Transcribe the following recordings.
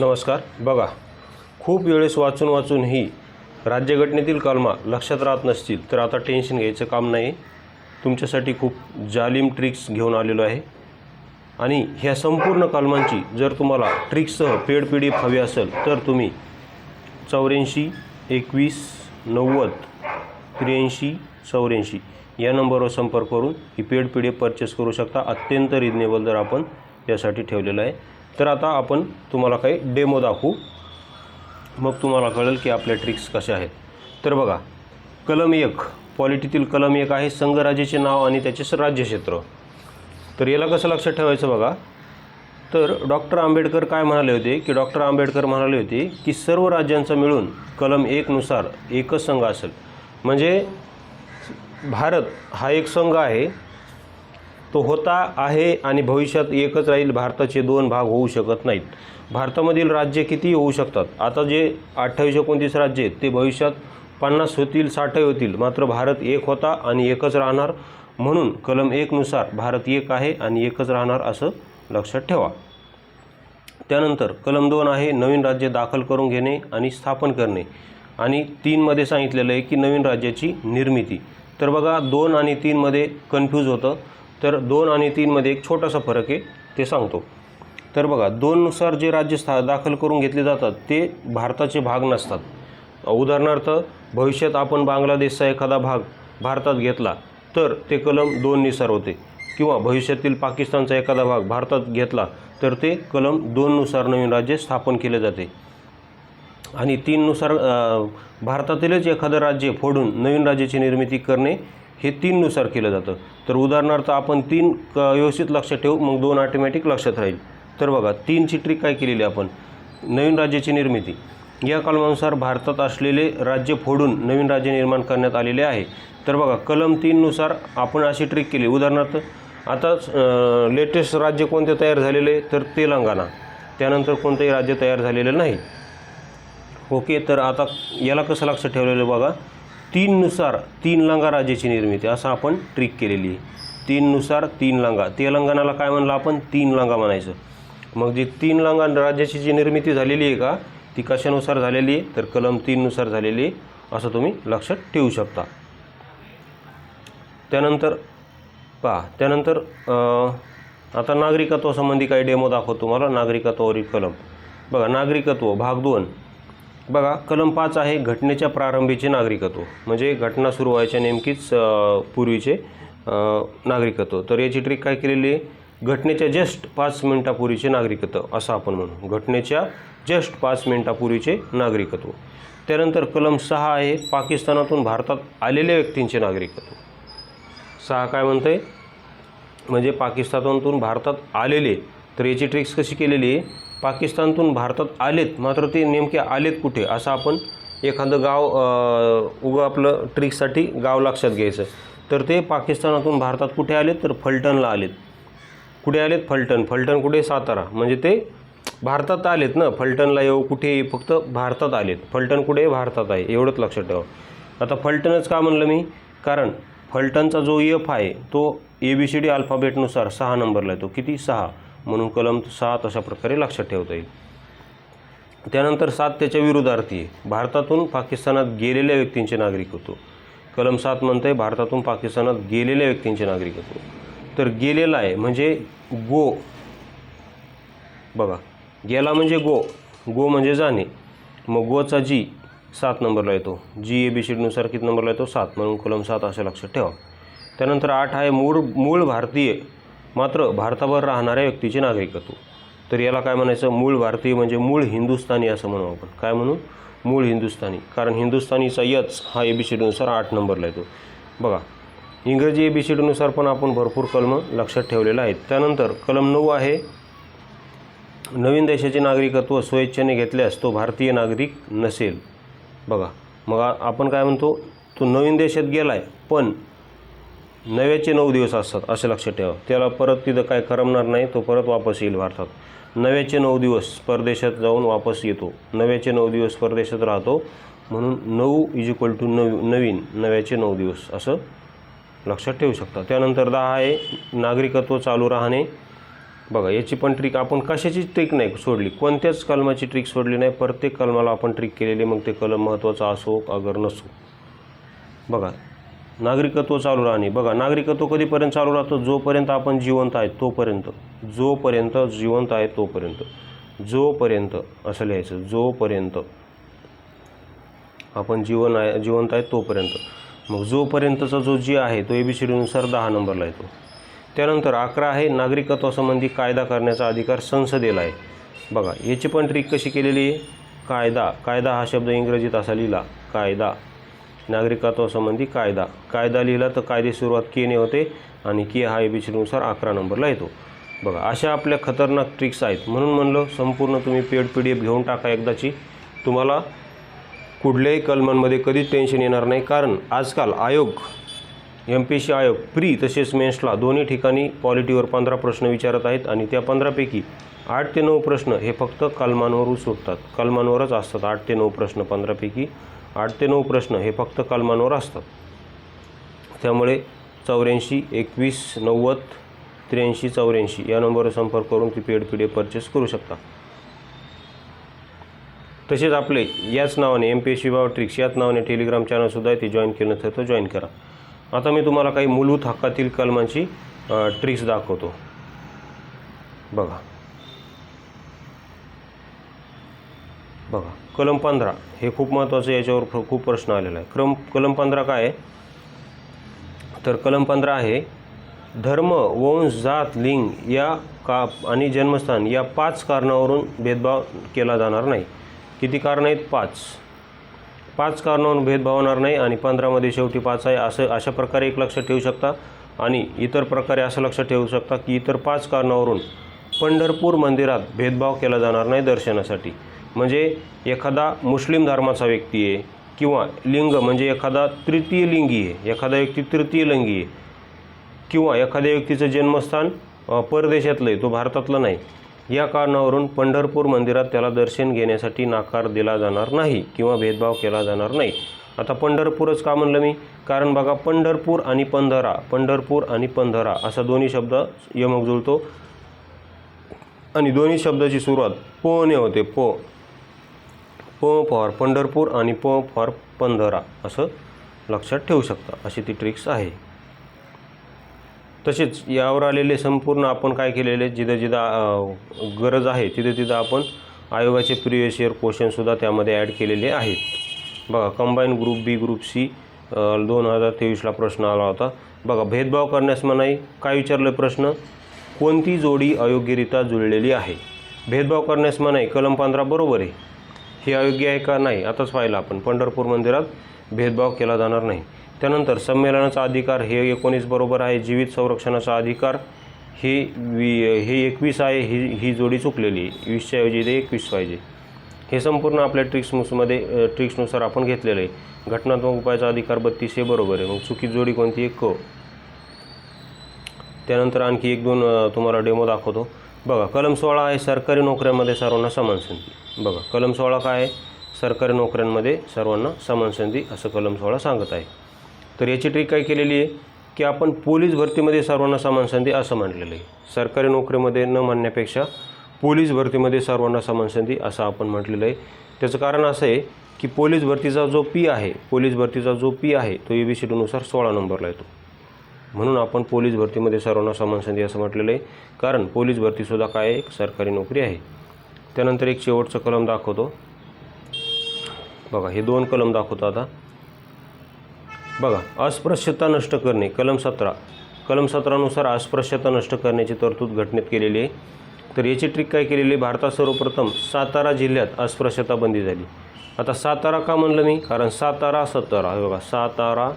नमस्कार. बघा खूप वेळेस वाचून वाचून ही राज्यघटनेतील कलमा लक्षात राहत नसतील तर आता टेन्शन घ्यायचं काम नाही. तुमच्यासाठी खूप जालिम ट्रिक्स घेऊन आलेलो आहे. आणि ह्या संपूर्ण कलमांची जर तुम्हाला ट्रिक्ससह पेड पी डी एफ हवी असेल तर तुम्ही चौऱ्याऐंशी एकवीस नव्वद त्र्याऐंशी चौऱ्याऐंशी या नंबरवर संपर्क करून ही paid P D F purchase करू शकता. अत्यंत रिजनेबल दर आपण यासाठी ठेवलेला आहे. तर आता आपण तुम्हाला काही डेमो दाखवू. मग तुम्हाला कळेल की आपल्या ट्रिक्स कशा आहेत. तर बघा कलम एक पॉलिटीतील कलम एक आहे संघराजेचे नाव आणि त्याचे स- राज्यक्षेत्र तर याला कसं लक्षात ठेवायचं बघा. तर डॉक्टर आंबेडकर काय म्हणाले होते की डॉक्टर आंबेडकर म्हणाले होते की सर्व राज्यांचा मिळून कलम एकनुसार एकच संघ असेल. म्हणजे भारत हा एक संघ आहे तो होता आहे आणि भविष्यात एकच राहील भारताचे दोन भाग होऊ शकत नाहीत. भारतामधील राज्य किती होऊ शकतात. आता जे अठ्ठावीस एकोणतीस राज्य आहेत ते भविष्यात पन्नास होतील साठही होतील. मात्र भारत एक होता आणि एकच राहणार. म्हणून कलम एकनुसार भारत एक आहे आणि एकच राहणार असं लक्षात ठेवा. त्यानंतर कलम दोन आहे नवीन राज्य दाखल करून घेणे आणि स्थापन करणे. आणि तीनमध्ये सांगितलेलं आहे की नवीन राज्याची निर्मिती. तर बघा दोन आणि तीनमध्ये कन्फ्यूज होतं. तर दोन आणि तीनमध्ये एक छोटासा फरक आहे ते सांगतो. तर बघा दोननुसार जे राज्य स्था दाखल करून घेतले जातात ते भारताचे भाग नसतात. उदाहरणार्थ भविष्यात आपण बांगलादेशचा एखादा भाग भारतात घेतला तर ते कलम दोननुसार होते. किंवा भविष्यातील पाकिस्तानचा एखादा भाग भारतात घेतला तर ते कलम दोननुसार नवीन राज्य स्थापन केले जाते. आणि तीननुसार भारतातीलच एखादं राज्य फोडून नवीन राज्याची निर्मिती करणे हे तीननुसार केलं जातं. तर उदाहरणार्थ आपण तीन क व्यवस्थित लक्षात ठेवू मग दोन ऑटोमॅटिक लक्षात राहील. तर बघा तीनची ट्रिक काय केलेली आहे आपण? नवीन राज्याची निर्मिती. या कलमानुसार भारतात असलेले राज्य फोडून नवीन राज्य निर्माण करण्यात आलेले आहे. तर बघा कलम तीननुसार आपण अशी ट्रिक केली. उदाहरणार्थ आता लेटेस्ट राज्य कोणते तयार झालेले? तर तेलंगणा. त्यानंतर कोणतंही राज्य तयार झालेलं नाही. ओके तर आता याला कसं लक्षात ठेवलेलं बघा? तीननुसार तीन लांगा राज्याची निर्मिती असं आपण ट्रिक केलेली आहे. तीननुसार तीन लांगा. तेलंगणाला काय म्हणलं आपण? तीन लांगा म्हणायचं. मग जी तीन लांगा राज्याची जी निर्मिती झालेली आहे का ती कशानुसार झालेली आहे? तर कलम तीननुसार झालेली आहे असं तुम्ही लक्षात ठेवू शकता. त्यानंतर पहा त्यानंतर आता नागरिकत्वासंबंधी काही डेमो दाखवतो तुम्हाला. नागरिकत्वावरील कलम. बघा नागरिकत्व भाग दोन. बघा कलम पाच आहे घटनेच्या प्रारंभीचे नागरिकत्व. म्हणजे घटना सुरू व्हायच्या नेमकीच पूर्वीचे नागरिकत्व. तर याची ट्रिक काय केलेली आहे? घटनेच्या जस्ट पाच मिनिटापूर्वीचे नागरिकत्व असं आपण म्हणू. घटनेच्या जस्ट पाच मिनिटापूर्वीचे नागरिकत्व. त्यानंतर कलम सहा आहे पाकिस्तानातून भारतात आलेल्या व्यक्तींचे नागरिकत्व. सहा काय म्हणतंय? म्हणजे पाकिस्तानातून भारतात आलेले. तर याची ट्रिक्स कशी केलेली आहे? पाकिस्तानातून भारतात आलेत मात्र ते नेमके आलेत कुठे? असं आपण एखादं गाव अ, उगं आपलं ट्रिकसाठी गाव लक्षात घ्यायचं. तर ते पाकिस्तानातून भारतात कुठे आलेत? तर फलटणला आलेत. कुठे आलेत? फलटण. फलटण कुठे? सातारा. म्हणजे ते भारतात आलेत ना? फलटणला येऊ कुठे फक्त भारतात आलेत. फलटण कुठे? भारतात आहे. एवढंच लक्षात ठेवा. आता फलटणच का म्हणलं मी? कारण फलटणचा जो एफ आहे तो ए बी सी डी अल्फाबेटनुसार सहा नंबरला येतो. किती? सहा. म्हणून कलम सात अशा प्रकारे लक्षात ठेवता येईल. त्यानंतर सात त्याच्या विरोधार्थी आहे. भारतातून पाकिस्तानात गेलेल्या व्यक्तींचे नागरिक होतो. कलम सात म्हणतं आहे भारतातून पाकिस्तानात गेलेल्या व्यक्तींचे नागरिक होतो. तर गेलेला आहे म्हणजे गो. बघा गेला म्हणजे गो. गो म्हणजे जाणे. मग गोचा जी सात नंबरला येतो. जी ए बी सी डीनुसार किती नंबरला येतो? सात. म्हणून कलम सात असं लक्षात ठेवा. त्यानंतर आठ आहे मूळ मूळ भारतीय मात्र भारतावर राहणाऱ्या व्यक्तीचे नागरिकत्व तर याला काय म्हणायचं? मूळ भारतीय म्हणजे मूळ हिंदुस्थानी असं म्हणू आपण. काय म्हणू? मूळ हिंदुस्थानी. कारण हिंदुस्थानीचा यच हा ए बी सी डीनुसार आठ नंबरला येतो. बघा इंग्रजी ए बी सी डीनुसार पण आपण भरपूर कलम लक्षात ठेवलेलं आहेत. त्यानंतर कलम नऊ आहे नवीन देशाचे नागरिकत्व स्वेच्छेने घेतल्यास तो भारतीय नागरिक नसेल. बघा मग आपण काय म्हणतो? तो नवीन देशात गेला आहे पण नव्याचे नऊ दिवस असतात असं लक्षात ठेवा. त्याला परत तिथं काय करमणार नाही तो परत वापस येईल भारतात. नव्याचे नऊ दिवस परदेशात जाऊन वापस येतो. नव्याचे नऊ दिवस परदेशात राहतो. म्हणून नऊ इज इक्वल टू नव नवीन नव्याचे नऊ दिवस असं लक्षात ठेवू शकता. त्यानंतर दहा आहे नागरिकत्व चालू राहणे. बघा याची पण ट्रिक आपण कशाचीच ट्रिक नाही सोडली. कोणत्याच कलमाची ट्रिक सोडली नाही. प्रत्येक कलमाला आपण ट्रिक केलेली मग ते कलम महत्त्वाचा असो अगर नसो. बघा नागरिकत्व चालू राहणे. बघा नागरिकत्व कधीपर्यंत चालू राहतो? जोपर्यंत आपण जिवंत आहे तोपर्यंत. जोपर्यंत जिवंत आहे तोपर्यंत. जोपर्यंत असं लिहायचं जोपर्यंत. आपण जीवन आहे जिवंत आहे तोपर्यंत. मग जोपर्यंतचा जो जी आहे तो ए बी सी डीनुसार दहा नंबरला येतो. त्यानंतर अकरा आहे नागरिकत्वासंबंधी कायदा करण्याचा अधिकार संसदेला आहे. बघा याची पण ट्रिक कशी केलेली आहे? कायदा. कायदा हा शब्द इंग्रजीत असा लिहिला कायदा. नागरिकत्वासंबंधी कायदा. कायदा लिहिला तर कायदे सुरुवात केने होते आणि के हा एबीसीनुसार अकरा नंबरला येतो. बघा अशा आपल्या खतरनाक ट्रिक्स आहेत. म्हणून म्हणलं संपूर्ण तुम्ही पेड पी डी एफ घेऊन टाका एकदाची. तुम्हाला कुठल्याही कलमांमध्ये कधीच टेन्शन येणार नाही. कारण आजकाल आयोग एम पी सी आयोग प्री तसेच मेन्सला दोन्ही ठिकाणी पॉलिटीवर पंधरा प्रश्न विचारत आहेत आणि त्या पंधरापैकी आठ ते नऊ प्रश्न हे फक्त कलमांवर सुटतात. कलमांवरच असतात. आठ ते नऊ प्रश्न पंधरापैकी. आठ ते नऊ प्रश्न हे फक्त कलमांवर असतात. त्यामुळे चौऱ्याऐंशी एकवीस नव्वद त्र्याऐंशी चौऱ्याऐंशी या नंबरवर संपर्क करून ती paid P D F purchase करू शकता. तसेच आपले याच नावाने M P S C Baba tricks याच नावाने टेलिग्राम चॅनलसुद्धा आहे ते जॉईन केलं तर तो जॉईन करा. आता मी तुम्हाला काही मूलभूत हक्कातील कलमांची ट्रिक्स दाखवतो. बघा. बघा कलम पंधरा. हे खूप महत्त्वाचं याच्यावर फ- खूप प्रश्न आलेला आहे. क्रम कलम पंधरा काय आहे? तर कलम पंधरा आहे धर्म वंश जात लिंग या का आणि जन्मस्थान या पाच कारणावरून भेदभाव केला जाणार नाही. किती कारणं आहेत? पाच. पाच कारणावरून भेदभाव होणार नाही आणि पंधरामध्ये शेवटी पाच आहे असं अशा प्रकारे एक लक्षात ठेवू शकता. आणि इतर प्रकारे असं लक्षात ठेवू शकता की इतर पाच कारणावरून पंढरपूर मंदिरात भेदभाव केला जाणार नाही दर्शनासाठी. म्हणजे एखादा मुस्लिम धर्माचा व्यक्ती आहे किंवा लिंग म्हणजे एखादा तृतीय लिंगी आहे एखादा व्यक्ती तृतीय लिंगी आहे किंवा एखाद्या व्यक्तीचं जन्मस्थान परदेशातलं आहे तो भारतातलं नाही या कारणावरून पंढरपूर मंदिरात त्याला दर्शन घेण्यासाठी नाकार दिला जाणार नाही किंवा भेदभाव केला जाणार नाही. आता पंढरपूरच का म्हणलं मी? कारण बघा पंढरपूर आणि पंधरा पंढरपूर आणि पंधरा असा दोन्ही शब्द यमक जुळतो. आणि दोन्ही शब्दाची सुरुवात पोने होते पो. प फॉर पंढरपूर आणि प फॉर पंधरा असं लक्षात ठेवू शकता. अशी ती ट्रिक्स आहे. तसेच यावर आलेले संपूर्ण आपण काय केलेले जिथं जिथं गरज आहे तिथे तिथं आपण आयोगाचे प्रिवियस इयर क्वेश्चनसुद्धा त्यामध्ये ॲड केलेले आहेत. बघा combine group B group C दोन हजार तेवीसला प्रश्न आला होता. बघा भेदभाव करण्यास मनाई काय विचारलं प्रश्न? कोणती जोडी अयोग्यरित्या जुळलेली आहे? भेदभाव करण्यास मनाई कलम पंधरा बरोबर आहे. हे अयोग्य आहे का? नाही. आताच पाहिलं आपण. पंढरपूर मंदिरात भेदभाव केला जाणार नाही. त्यानंतर संमेलनाचा अधिकार हे एकोणीस बरोबर आहे. जीवित संरक्षणाचा अधिकार हे वी हे एकवीस आहे. ही ही जोडी चुकलेली. आहे वीसच्या ऐवजी ते एकवीस पाहिजे. हे संपूर्ण आपल्या ट्रिक्समुसमध्ये ट्रिक्सनुसार आपण घेतलेलं आहे. घटनात्मक उपायाचा अधिकार बत्तीस हे बरोबर आहे. मग चुकी जोडी कोणती? एक क त्यानंतर आणखी एक दोन तुम्हाला डेमो दाखवतो. बघा कलम सोळा आहे सरकारी नोकऱ्यांमध्ये सर्वांना समान संधी. बघा कलम सोळा काय आहे? सरकारी नोकऱ्यांमध्ये सर्वांना समान संधी असं कलम सोळा सांगत आहे. तर याची ट्रिक काय केलेली आहे? की आपण पोलीस भरतीमध्ये सर्वांना समान संधी असं मांडलेलं आहे. सरकारी नोकरीमध्ये न म्हणण्यापेक्षा पोलीस भरतीमध्ये सर्वांना समान संधी असं आपण म्हटलेलं आहे. त्याचं कारण असं आहे की पोलीस भरतीचा जो पी आहे पोलीस भरतीचा जो पी आहे तो ए बी सी डीनुसार सोळा नंबरला येतो. म्हणून आपण पोलीस भरतीमध्ये सर्वांना समान संधी असं म्हटलेलं आहे. कारण पोलीस भरतीसुद्धा काय आहे? एक सरकारी नोकरी आहे. त्यानंतर एक शेवटचं कलम दाखवतो. बघा हे दोन कलम दाखवतो आता. बघा अस्पृश्यता नष्ट करणे कलम सतरा. कलम सतरानुसार अस्पृश्यता नष्ट करण्याची तरतूद घटनेत केलेली आहे. तर याची ट्रिक काय केलेली आहे? भारतात सर्वप्रथम सातारा जिल्ह्यात अस्पृश्यता बंदी झाली. आता सातारा का म्हणलं मी? कारण सातारा सतरा. हे बघा सातारा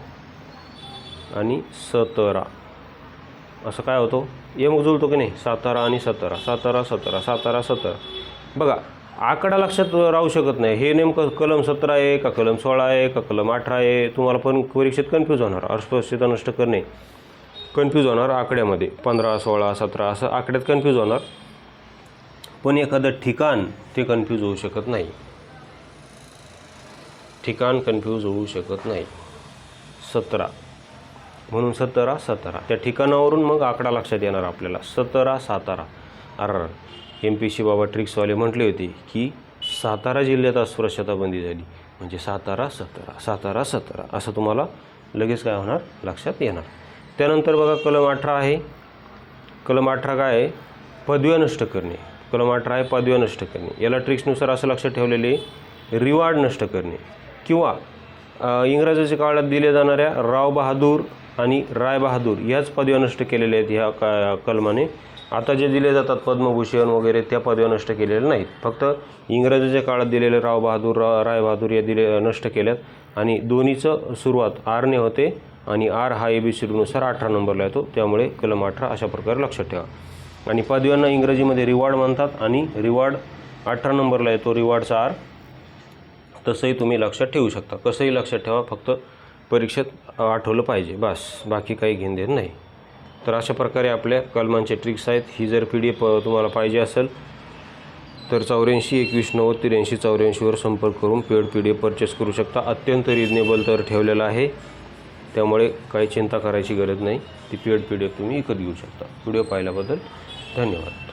आणि सतरा. असं काय होतो? यमक जुळतो की नाही? सातारा आणि सतरा. सातारा सतरा. सातारा सतरा. बघा आकडा लक्षात राहू शकत नाही. हे नेमकं कलम सतरा आहे का कलम सोळा आहे का कलम अठरा आहे? तुम्हाला पण परीक्षेत कन्फ्यूज होणार. अस्पष्टता नष्ट करणे. कन्फ्यूज होणार आकड्यामध्ये. पंधरा सोळा सतरा असं आकड्यात कन्फ्यूज होणार. पण एखादं ठिकाण ते कन्फ्यूज होऊ शकत नाही. ठिकाण कन्फ्यूज होऊ शकत नाही. सतरा. म्हणून सतरा सतरा. त्या ठिकाणावरून मग आकडा लक्षात येणार आपल्याला. सतरा सातारा. अर एम पी सी बाबा ट्रिक्सवाले म्हटले होते की सातारा जिल्ह्यात अस्पृश्यता बंदी झाली. म्हणजे सातारा सतरा सातारा सतरा. असं तुम्हाला लगेच काय होणार? लक्षात येणार. त्यानंतर बघा कलम अठरा आहे. कलम अठरा काय आहे? पदव्या नष्ट करणे. कलम अठरा आहे पदव्या नष्ट करणे. याला ट्रिक्सनुसार असं लक्षात ठेवलेले रिवार्ड नष्ट करणे. किंवा इंग्रजाच्या काळात दिल्या जाणाऱ्या राव बहादूर आणि राय बहादूर याच पदव्या नष्ट केलेल्या आहेत ह्या का कलमाने. आता जे दिले जातात पद्मभूषण वगैरे त्या पदव्या नष्ट केलेल्या नाहीत. फक्त इंग्रजाच्या काळात दिलेले राव बहादूर रा राय बहादूर या दिले नष्ट केल्यात. आणि दोन्हीचं सुरुवात आरने होते आणि आर हा ए बी सीडीनुसार अठरा नंबरला येतो. त्यामुळे कलम अठरा अशा प्रकारे लक्षात ठेवा. आणि पदव्यांना इंग्रजीमध्ये रिवॉर्ड म्हणतात आणि रिवॉर्ड अठरा नंबरला येतो. रिवॉर्डचा आर तसंही तुम्ही लक्षात ठेवू शकता. कसंही लक्षात ठेवा. फक्त परीक्षेत आठवलं पाहिजे. बस बाकी काही घेण देण नाही. तर अशा प्रकारे आपल्या कलमांचे ट्रिक्स आहेत. ही जर पी डी एफ तुम्हाला पाहिजे असेल तर चौऱ्याऐंशी एकवीस नव्वद त्र्याऐंशी चौऱ्याऐंशीवर संपर्क करून paid P D F purchase करू शकता. अत्यंत रिजनेबल तर ठेवलेला आहे. त्यामुळे काही चिंता करायची गरज नाही. ती पेड पी डी एफ तुम्ही विकत घेऊ शकता. व्हिडिओ पाहिल्याबद्दल धन्यवाद.